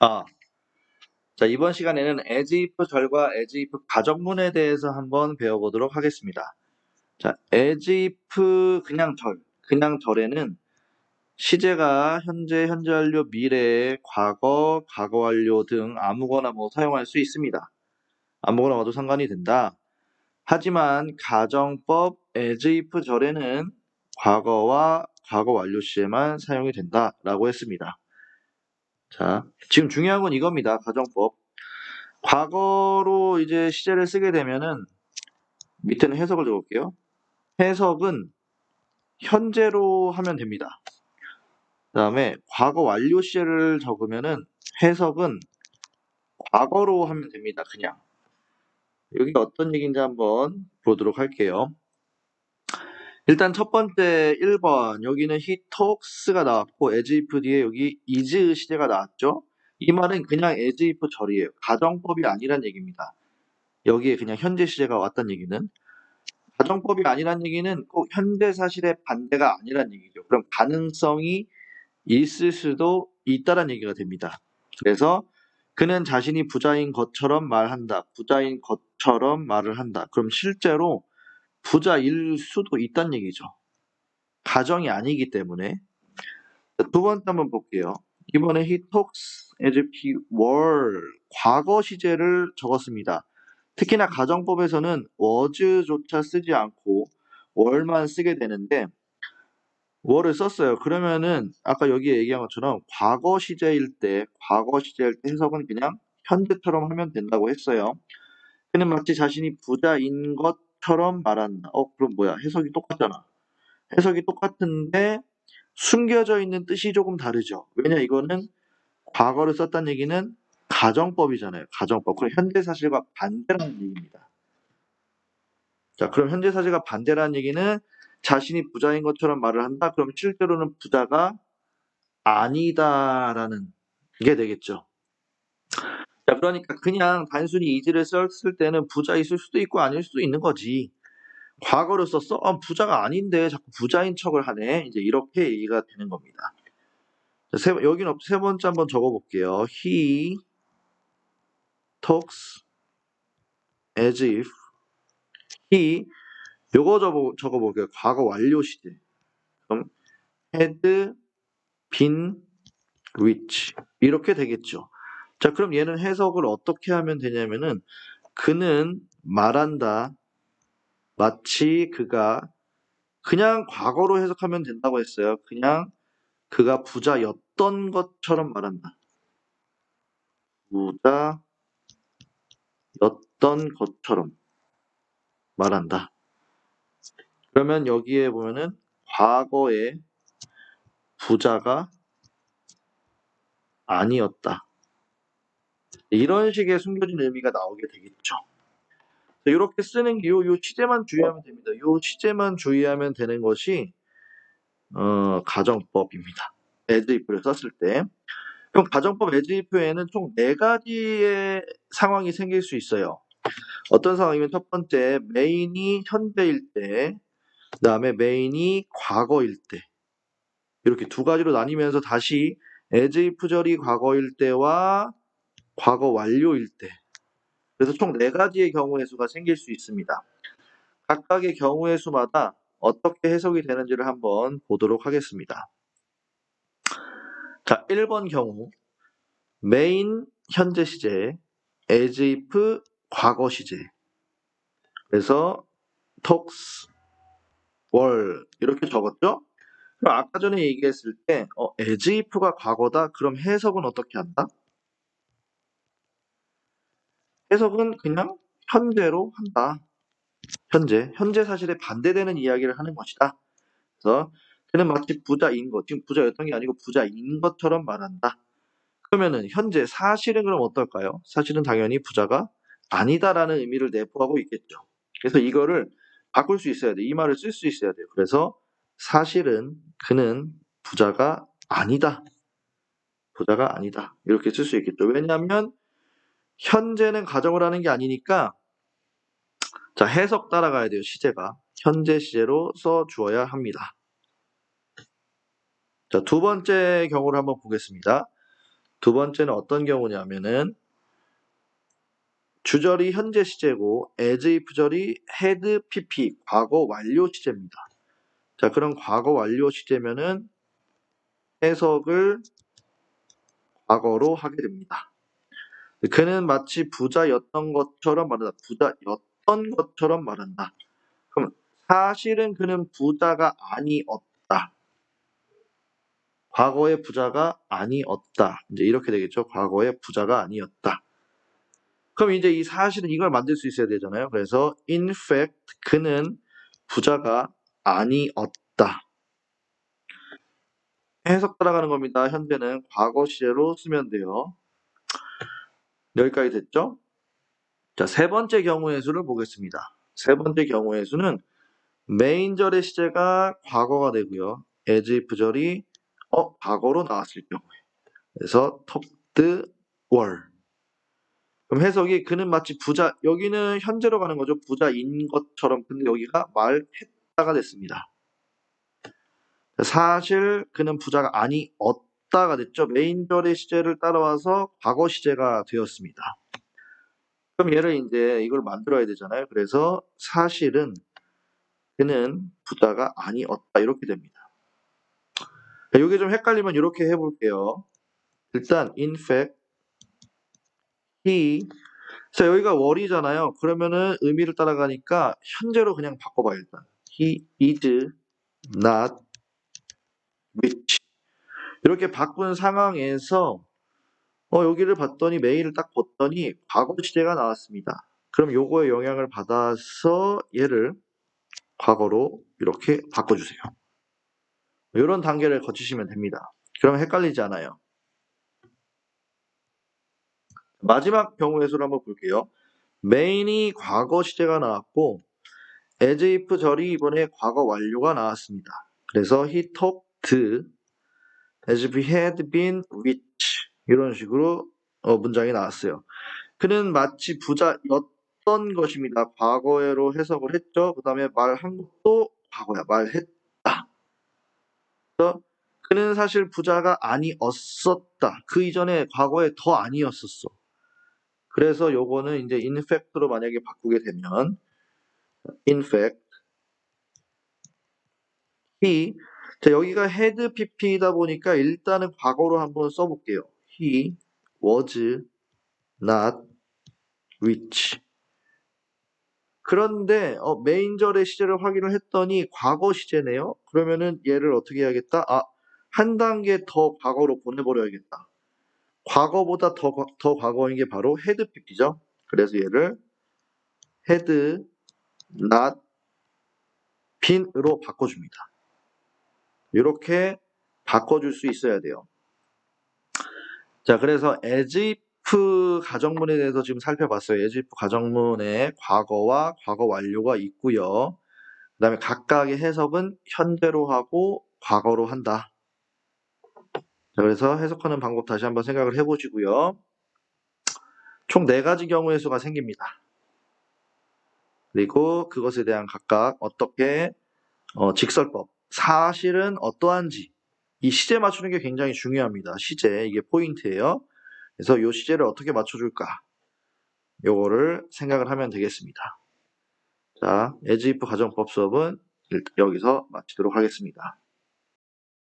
아, 자, 이번 시간에는 as if 절과 as if 가정문에 대해서 한번 배워보도록 하겠습니다. 자, as if 그냥 절, 그냥 절에는 시제가 현재, 현재 완료, 미래, 과거, 과거 완료 등 아무거나 뭐 사용할 수 있습니다. 아무거나 와도 상관이 된다. 하지만 가정법 as if 절에는 과거와 과거 완료 시에만 사용이 된다라고 했습니다. 자, 지금 중요한 건 이겁니다. 가정법. 과거로 이제 시제를 쓰게 되면은 밑에는 해석을 적을게요. 해석은 현재로 하면 됩니다. 그 다음에 과거 완료 시제를 적으면은 해석은 과거로 하면 됩니다. 그냥. 여기 어떤 얘기인지 한번 보도록 할게요. 일단 첫 번째 1번 여기는 talks가 나왔고 as if 뒤에 여기 is 시제가 나왔죠. 이 말은 그냥 as if 절이에요. 가정법이 아니란 얘기입니다. 여기에 그냥 현재 시제가 왔단 얘기는 가정법이 아니란 얘기는 꼭 현재 사실의 반대가 아니란 얘기죠. 그럼 가능성이 있을 수도 있다란 얘기가 됩니다. 그래서 그는 자신이 부자인 것처럼 말한다. 부자인 것처럼 말을 한다. 그럼 실제로 부자일 수도 있다는 얘기죠. 가정이 아니기 때문에. 자, 두 번째 한번 볼게요. 이번에 he talks as if he were 과거 시제를 적었습니다. 특히나 가정법에서는 was조차 쓰지 않고 were만 쓰게 되는데 were를 썼어요. 그러면은 아까 여기 얘기한 것처럼 과거 시제일 때 과거 시제일 때 해석은 그냥 현재처럼 하면 된다고 했어요. 그는 마치 자신이 부자인 것 처럼 말한다. 어, 그럼 뭐야? 해석이 똑같잖아. 해석이 똑같은데 숨겨져 있는 뜻이 조금 다르죠. 왜냐 이거는 과거를 썼다는 얘기는 가정법이잖아요. 가정법. 그럼 현재 사실과 반대라는 얘기입니다. 자, 그럼 현재 사실과 반대라는 얘기는 자신이 부자인 것처럼 말을 한다. 그럼 실제로는 부자가 아니다라는 게 되겠죠. 자, 그러니까 그냥 단순히 이지를 썼을 때는 부자 있을 수도 있고 아닐 수도 있는 거지. 과거를 썼어? 어, 부자가 아닌데 자꾸 부자인 척을 하네. 이제 이렇게 얘기가 되는 겁니다. 자, 세, 여기는 없- 세 번째 한번 적어볼게요. He talks as if he 요거 적어, 적어볼게요. 과거 완료 시제. 그럼 had been rich 이렇게 되겠죠. 자, 그럼 얘는 해석을 어떻게 하면 되냐면은 그는 말한다. 마치 그가 그냥 과거로 해석하면 된다고 했어요. 그냥 그가 부자였던 것처럼 말한다. 부자였던 것처럼 말한다. 그러면 여기에 보면은 과거에 부자가 아니었다. 이런 식의 숨겨진 의미가 나오게 되겠죠. 이렇게 쓰는 게 요, 요 시제만 주의하면 됩니다. 요 시제만 주의하면 되는 것이 어, 가정법입니다. if를 썼을 때. 그럼 가정법 if에는 총 네 가지의 상황이 생길 수 있어요. 어떤 상황이면 첫 번째 메인이 현재일 때, 그 다음에 메인이 과거일 때 이렇게 두 가지로 나뉘면서 다시 as if 절이 과거일 때와 과거 완료일 때 그래서 총 네 가지의 경우의 수가 생길 수 있습니다. 각각의 경우의 수마다 어떻게 해석이 되는지를 한번 보도록 하겠습니다. 자, 1번 경우 메인 현재 시제 as if 과거 시제 그래서 talks were 이렇게 적었죠? 그럼 아까 전에 얘기했을 때 어, as if가 과거다 그럼 해석은 어떻게 한다? 해석은 그냥 현재로 한다. 현재, 현재 사실에 반대되는 이야기를 하는 것이다. 그래서 그는 마치 부자인 것, 지금 부자였던 게 아니고 부자인 것처럼 말한다. 그러면은 현재 사실은 그럼 어떨까요? 사실은 당연히 부자가 아니다라는 의미를 내포하고 있겠죠. 그래서 이거를 바꿀 수 있어야 돼. 이 말을 쓸 수 있어야 돼요. 그래서 사실은 그는 부자가 아니다. 부자가 아니다. 이렇게 쓸 수 있겠죠. 왜냐하면 현재는 가정을 하는 게 아니니까 자 해석 따라가야 돼요 시제가 현재 시제로 써 주어야 합니다 자 두 번째 경우를 한번 보겠습니다 두 번째는 어떤 경우냐면은 주절이 현재 시제고 as if 절이 had pp 과거 완료 시제입니다. 자, 그런 과거 완료 시제면은 해석을 과거로 하게 됩니다. 그는 마치 부자였던 것처럼 말한다. 부자였던 것처럼 말한다. 그럼 사실은 그는 부자가 아니었다. 과거의 부자가 아니었다. 이제 이렇게 되겠죠. 과거의 부자가 아니었다. 그럼 이제 이 사실은 이걸 만들 수 있어야 되잖아요. 그래서 in fact 그는 부자가 아니었다. 해석 따라가는 겁니다. 현재는 과거 시제로 쓰면 돼요. 여기까지 됐죠? 자, 세 번째 경우의 수를 보겠습니다. 세 번째 경우의 수는 메인절의 시제가 과거가 되고요. as if 절이 어, 과거로 나왔을 경우에. 그래서 topped were. 그럼 해석이 그는 마치 부자, 여기는 현재로 가는 거죠. 부자인 것처럼. 근데 여기가 말했다가 됐습니다. 사실 그는 부자가 아니었 다가 됐죠. 메인절의 시제를 따라와서 과거 시제가 되었습니다. 그럼 얘를 이제 이걸 만들어야 되잖아요. 그래서 사실은 그는 부자가 아니었다 이렇게 됩니다. 이게 좀 헷갈리면 이렇게 해볼게요. 일단 in fact he 자 여기가 월이잖아요. 그러면은 의미를 따라가니까 현재로 그냥 바꿔봐요 일단. He is not rich 이렇게 바꾼 상황에서 어 여기를 봤더니 메일을 딱 봤더니 과거 시제가 나왔습니다. 그럼 요거에 영향을 받아서 얘를 과거로 이렇게 바꿔주세요. 이런 단계를 거치시면 됩니다. 그러면 헷갈리지 않아요. 마지막 경우의 수를 한번 볼게요. 메인이 과거 시제가 나왔고 as if 절이 이번에 과거 완료가 나왔습니다. 그래서 he talked as if he had been rich 이런 식으로 어, 문장이 나왔어요. 그는 마치 부자였던 것입니다. 과거로 해석을 했죠. 그 다음에 말한 것도 과거야. 말했다. 그래서 그는 사실 부자가 아니었었다. 그 이전에 과거에 더 아니었었어. 그래서 요거는 이제 in fact로 만약에 바꾸게 되면 in fact he 자 여기가 had pp이다 보니까 일단은 과거로 한번 써볼게요. he was not rich 그런데 어, 메인절의 시제를 확인을 했더니 과거 시제네요. 그러면은 얘를 어떻게 해야겠다? 아, 한 단계 더 과거로 보내버려야겠다. 과거보다 더, 과- 더 과거인 게 바로 had pp죠. 그래서 얘를 had not been으로 바꿔줍니다. 이렇게 바꿔줄 수 있어야 돼요. 자, 그래서 if 가정문에 대해서 지금 살펴봤어요. if 가정문에 과거와 과거 완료가 있고요. 그 다음에 각각의 해석은 현재로 하고 과거로 한다. 자, 그래서 해석하는 방법 다시 한번 생각을 해보시고요. 총네 가지 경우의 수가 생깁니다. 그리고 그것에 대한 각각 어떻게 어, 직설법, 사실은 어떠한지 이 시제 맞추는 게 굉장히 중요합니다. 시제 이게 포인트예요. 그래서 이 시제를 어떻게 맞춰줄까? 요거를 생각을 하면 되겠습니다. 자, 에즈이프 가정법 수업은 일- 여기서 마치도록 하겠습니다.